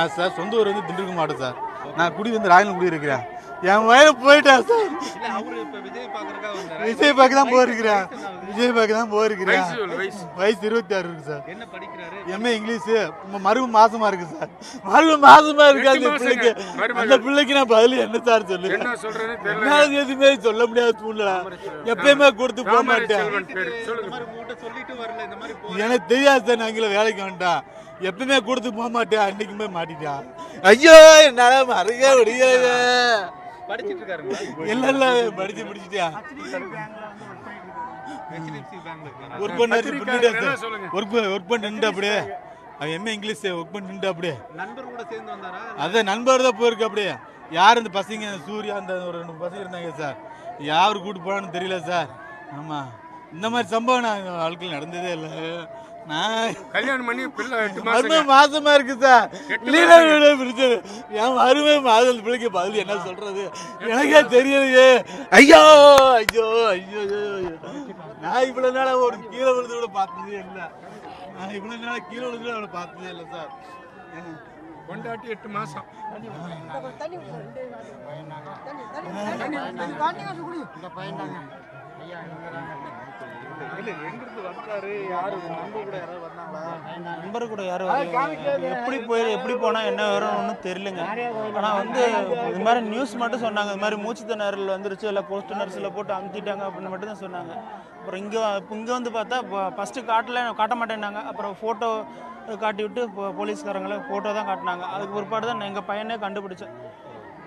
நான் சார் சொந்த ஊர் வந்து திண்டுக்கல் மாவட்டம் சார் நான் குடி வந்து ராயல் குடி இருக்கிறேன் என் வயல் போயிட்டேன் சார் இல்ல அவரு இப்ப விஜய் பார்க்க தான் போயிருக்கிறேன். விஜய். பார்க்க தான் போயிருக்கிறேன். வயசு இருபத்தி ஆறு இருக்கு சார் என்ன படிக்கிறாரு? MA English. மறுபு மாசமா இருக்கு சார் மறுபு மாசமா இருக்கு அந்த பிள்ளைக்கு. அந்த பிள்ளைக்கு நான் பதில் என்ன சார் சொல்லு? என்ன சொல்றேன்னு தெரியல. என்னால எதுவுமே சொல்ல முடியாத சூழ்நிலை. எப்பயுமே கொடுத்து போக மாட்டேன். எனக்கு தெரியாது சார் நான் இங்கே வேலைக்கு வந்துட்டான். எப்பயுமே கொடுத்து போக மாட்டேன். அன்னைக்கு போய் மாட்டிட்டான். ஐயோ என்னால மறக்க முடியல படிச்சிட்டு இருக்காருங்களா? இல்ல இல்ல படிச்சு முடிச்சிட்டியா? ஒர்க் பண்ணி கத்திரிக்காய் என்ன பண்ணிட்டேன் சொல்லுங்க? ஒர்க் ஒர்க் பண்ணி நின்று அப்படியே. அவன் எம்ஏ இங்கிலீஷ் ஒர்க் பண்ணி நின்று அப்படியே. நண்பர் கூட சேர்ந்து வந்தாரா? அதான் நண்பர் தான் போயிருக்கு அப்படியே. யார் இந்த பசங்க? சூர்யா அந்த ஒரு ரெண்டு பசங்க இருந்தாங்க சார். யார் கூட்டு போனான்னு தெரியல சார். ஆமா. இந்த மாதிரி சம்பவம் நான் வாழ்க்கையில் நடந்ததே இல்லை. கல்யாணம் பண்ணி பிள்ளை எட்டு மாசம் மாசமா இருக்கு சார் லீலா வீடு பிடிச்சது என் அருமை மாதம் பிள்ளைக்கு பதில் என்ன சொல்றது எனக்கே தெரியலையே ஐயோ ஐயோ ஐயோ. நான் இவ்வளவு நாளா ஒரு கீழே விழுந்து கூட பார்த்ததே இல்லை நான் இவ்வளவு நாளா கீழே விழுந்து கூட அவளை பார்த்ததே இல்லை சார் கொண்டாட்டி எட்டு மாசம் இல்ல வந்தாரு யாரு நண்பர் கூட யாராவது வந்தாங்களா நண்பர் கூட யாரும் எப்படி போய் எப்படி போனா என்ன வரும்னு ஒன்றும் தெரியலங்க. ஆனால் வந்து இது மாதிரி நியூஸ் மட்டும் சொன்னாங்க. இது மாதிரி மூச்சு திணறல் வந்துருச்சு. இல்லை போஸ்ட் நர்ஸில் போட்டு அமுத்திட்டாங்க அப்படின்னு மட்டும் தான் சொன்னாங்க. அப்புறம் இங்கே இப்போ இங்கே வந்து பார்த்தா ஃபஸ்ட்டு காட்டல காட்ட மாட்டேன்னாங்க. அப்புறம் ஃபோட்டோ காட்டி விட்டு போலீஸ்காரங்களை ஃபோட்டோ தான் காட்டினாங்க. அதுக்கு பிற்பாடு தான் எங்கள் பையனே கண்டுபிடிச்சேன்.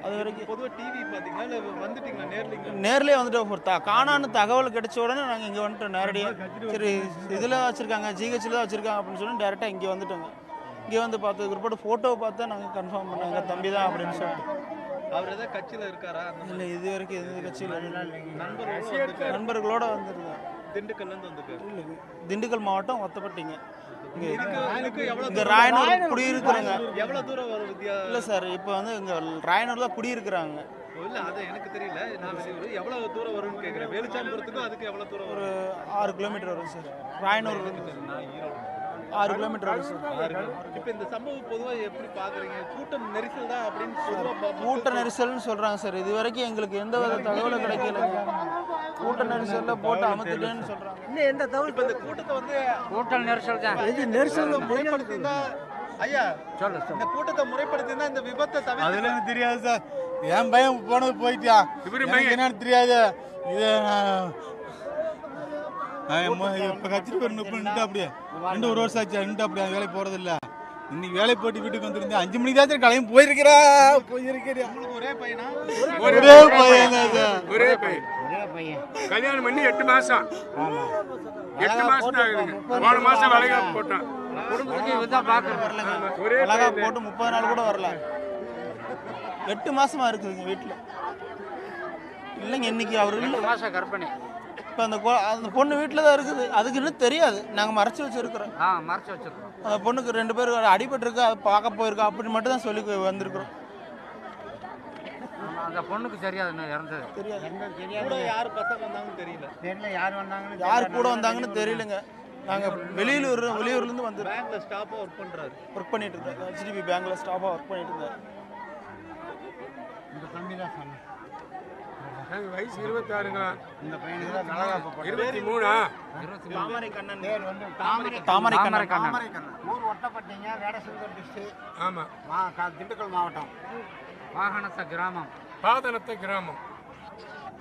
அது வரைக்கும் பொதுவா டிவி பாத்தீங்களா இல்ல வந்துட்டீங்களா? நேர்ல இங்க நேர்லயே வந்துட்டு ஒரு த காணான்னு தகவல் கிடைச்ச உடனே நாங்கள் இங்கே வந்துட்டோம் நேரடியாக சரி இதில் வச்சுருக்காங்க ஜிஹெச்சில் தான் வச்சுருக்காங்க அப்படின்னு சொல்லி டேரெக்டாக இங்கே வந்துட்டோங்க. இங்கே வந்து பார்த்ததுக்கு பிற்பாடு ஃபோட்டோவை பார்த்து நாங்கள் கன்ஃபார்ம் பண்ணாங்க தம்பி தான் அப்படின்னு சொல்லிட்டு. அவர் ஏதாவது கட்சியில இருக்காரா? இல்லை இது வரைக்கும் எந்த கட்சியில் வந்திருக்காரு? நண்பர்களோட வந்திருந்தேன் திண்டுக்கல்ல இருந்து வந்திருக்காரு திண்டுக்கல் மாவட்டம் ஒத்தப்பட்டிங்க. இங்கே ராயனூர் குடியிருக்கிறோங்க. எவ்வளவு தூரம் வரும் வித்யா இல்லை சார் இப்போ வந்து இங்கே ராயனூர் தான் குடியிருக்கிறாங்க. இல்ல அது எனக்கு தெரியல. நான் எவ்வளவு தூரம் வரும்னு கேக்குறேன். வேலுச்சாமிபுரத்துக்கும் அதுக்கு எவ்வளவு தூரம் ஒரு ஆறு கிலோமீட்டர் வரும் சார். ராயனூர் ஈரோடு. ஆறு கிலோமீட்டர் வரும் சார் இப்ப இந்த சம்பவம் பொதுவா எப்படி பாக்குறீங்க? கூட்டம் நெரிசல் தான் அப்படின்னு பொதுவா பா- கூட்ட நெரிசல்னு சொல்றாங்க சார் இது வரைக்கும் எங்களுக்கு எந்த வித தகவலும் கிடைக்கல கூட்ட நெரிசல்ல போட்டு அமுத்துட்டேன்னு சொல்றாங்க. இப்ப இந்த கூட்டத்தை வந்து கூட்டல் நெரிசல் தான். இது நெரிசல் முறைப்படுத்தினா ஐயா இந்த கூட்டத்தை முறைப்படுத்தினா இந்த விபத்தை தவிர்த்து அதெல்லாம் எனக்கு தெரியாது சார் என் பையன் போனது போயிட்டான். இவரு எனக்கு பையன். என்னன்னு தெரியாது. இது இப்ப ஒரு முப்பது நின்று அப்படியே. ரெண்டு ஒரு வருஷம் ஆச்சு நின்று அப்படியே. அந்த வேலைக்கு போறது இல்ல இன்னைக்கு வேலை போட்டு வீட்டுக்கு வந்திருந்தேன். அஞ்சு மணிக்கு தான் கிளம்பி போயிருக்கிறா. போயிருக்கிறா. ஒரே பையனா ஒரே பையன்? ஒரே பையன் ஒரே பையன். கல்யாணம் பண்ணி எட்டு மாசம். எட்டு மாசம் ஆகுதுங்க. போன மாசம் வளைகாப்பு போட்டான். குடும்பத்துக்கு இதுதான் பார்க்கறது வரலங்க ஒரே. போட்டு முப்பது நாள் கூட வரல. எட்டு மாசமா இருக்குதுங்க வீட்டுல. இல்லைங்க இன்னைக்கு அவர் மாசம் கர்ப்பிணி. இப்போ அந்த கொ- அந்த பொண்ணு வீட்டில் தான் இருக்குது. அதுக்கு இன்னும் தெரியாது. நாங்கள் மறைச்சி வச்சிருக்கிறோம். ஆ மறைச்சு வச்சிருக்கோம் அந்த பொண்ணுக்கு ரெண்டு பேர் அடிபட்டிருக்கு அது பார்க்க போயிருக்கா அப்படின்னு மட்டும் தான் சொல்லி வந்திருக்கிறோம். ஆமா, அந்த பொண்ணுக்கு தெரியாது இன்னும் இறந்தது. தெரியாது. கூட யார் பசங்க வந்தாங்கன்னு தெரியல. தெரியல யார் வந்தாங்கன்னு யார் கூட வந்தாங்கன்னு தெரியலங்க. நாங்கள் வெளியூர் வெளியூர்லேருந்து வந்து பேங்க்ல ஸ்டாப்பா ஒர்க் பண்றாரு. ஒர்க் பண்ணிட்டு இருந்தேன் ஹெச்டிபி பேங்க்ல ஸ்டாஃபாக ஒர்க் பண்ணிட்டு இருந்தேன் இந்த தம்பி தான் சொன்னேன். எனக்கு வயசு இருபத்தாறுங்களா? இந்த பையனுக்கு தான் இருபத்தி மூணா? தாமரை கண்ணன். பேர் வந்து தாமரை தாமரை தாமரை கண்ணன். கண்ணன். ஊர் ஒட்டப்பட்டீங்க வேடசந்தூர் டிஸ்ட்ரிக்ட் ஆமா. மா க- திண்டுக்கல் மாவட்டம். வாகனத்த கிராமம். பாதனத்த கிராமம்.